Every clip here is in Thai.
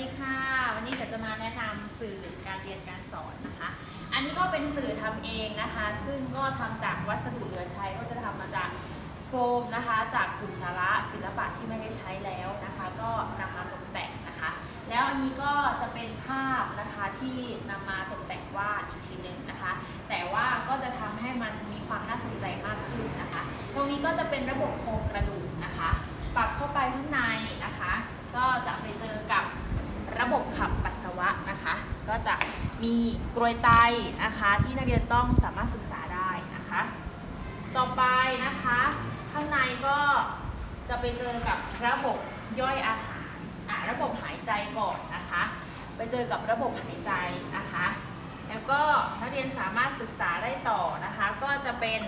ดีค่ะ วันนี้เดี๋ยวจะมาแนะนำสื่อการเรียนการสอนนะคะ อันนี้ก็เป็นสื่อทำเองนะคะ ซึ่งก็ทำจากวัสดุเหลือใช้ก็จะทำมาจากโฟมนะคะ จากกลุ่มสาระศิลปะที่ไม่ได้ใช้แล้วนะคะ ก็นำมาตกแต่งนะคะ แล้วอันนี้ก็จะเป็นภาพนะคะที่นำมาตกแต่งวาดอีกทีหนึ่งนะคะ แต่ว่าก็จะทำให้มันมีความน่าสนใจมากขึ้นนะคะ ตรงนี้ก็จะเป็นระบบโครงกระดูกนะคะปรับเข้าไปข้างในนะคะไปเจอกับระบบขับปัสสาวะนะคะ ก็จะ มีกรวยไตนะคะที่นักเรียนต้องสามารถศึกษาได้นะคะ ต่อไปนะคะ ข้างในก็จะไปเจอกับระบบย่อยอาหารอะระบบหายใจก่อนนะคะ ไปเจอกับระบบหายใจนะคะ แล้วก็นักเรียนสามารถศึกษาได้ต่อนะคะ ก็จะเป็น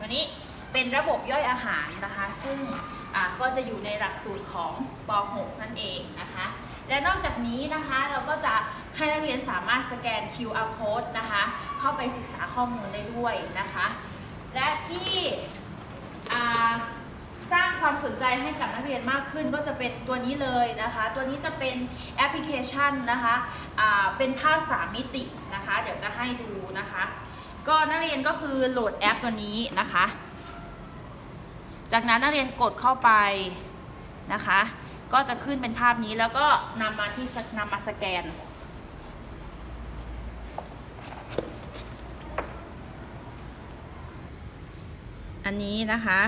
วันนี้เป็นระบบย่อยอาหารนะคะ ซึ่งก็จะอยู่ในหลักสูตรของป .6 นั่นเองนะคะ และนอกจากนี้นะคะเราก็จะให้นักเรียนสามารถสแกน QR code นะคะ เข้าไปศึกษาข้อมูลได้ด้วยนะคะ และที่สร้างความสนใจให้กับนักเรียนมากขึ้นก็จะเป็นตัวนี้เลยนะคะ ตัวนี้จะเป็นแอปพลิเคชันนะคะเป็นภาพ 3 มิตินะคะ เดี๋ยวจะให้ดูนะคะ ก็นักเรียนก็คือโหลดแอปตัวนี้นะคะ จากนั้นนักเรียนกดเข้าไปนะคะ ก็จะขึ้นเป็นภาพนี้แล้วก็นำมาที่นำมาสแกน อันนี้นะคะ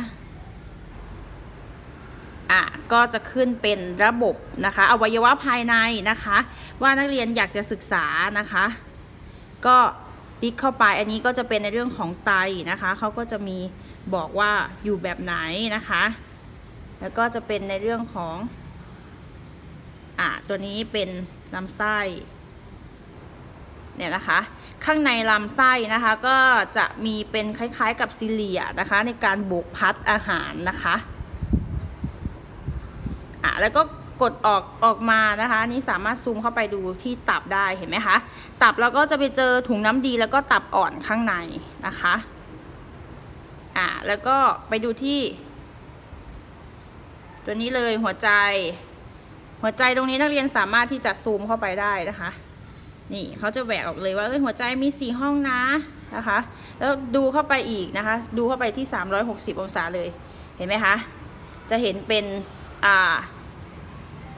อะก็จะขึ้นเป็นระบบนะคะอวัยวะภายในนะคะ ว่านักเรียนอยากจะศึกษานะคะ ก็ติ๊กเข้าไปอันนี้ก็จะเป็นในเรื่องของไตนะคะเขาก็จะมีบอกว่าอยู่แบบไหนนะคะ แล้วก็จะเป็นในเรื่องของ อะตัวนี้เป็นลำไส้เนี่ยนะคะ ข้างในลำไส้นะคะก็จะมีเป็นคล้ายๆกับซิเลียนะคะ ในการโบกพัดอาหารนะคะอะแล้วก็กดออกออกมานะคะ นี่สามารถซูมเข้าไปดูที่ตับได้เห็นไหมคะ ตับแล้วก็จะไปเจอถุงน้ำดีแล้วก็ตับอ่อนข้างในนะคะอะแล้วก็ไปดูที่ ตัวนี้เลยหัวใจ หัวใจตรงนี้นักเรียนสามารถที่จะซูมเข้าไปได้นะคะ นี่เขาจะแหวกออกเลยว่าเอ้ยหัวใจมีสี่ห้องนะนะคะ แล้วดูเข้าไปอีกนะคะ ดูเข้าไปที่ 360 องศาเลยเห็นไหมคะ จะเห็นเป็นอ่า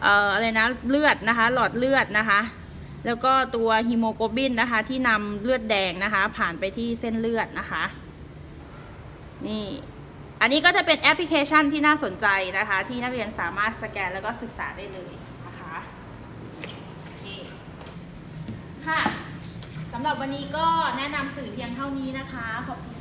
เอ่ออะไรนะเลือดนะคะ หลอดเลือดนะคะ แล้วก็ตัวฮีโมโกลบินนะคะ ที่นำเลือดแดงนะคะ ผ่านไปที่เส้นเลือดนะคะ นี่ อันนี้ก็จะเป็นแอปพลิเคชันที่น่าสนใจนะคะ ที่นักเรียนสามารถสแกนแล้วก็ศึกษาได้เลยนะคะค่ะสำหรับวันนี้ก็แนะนำสื่อเพียงเท่านี้นะคะ ขอบคุณ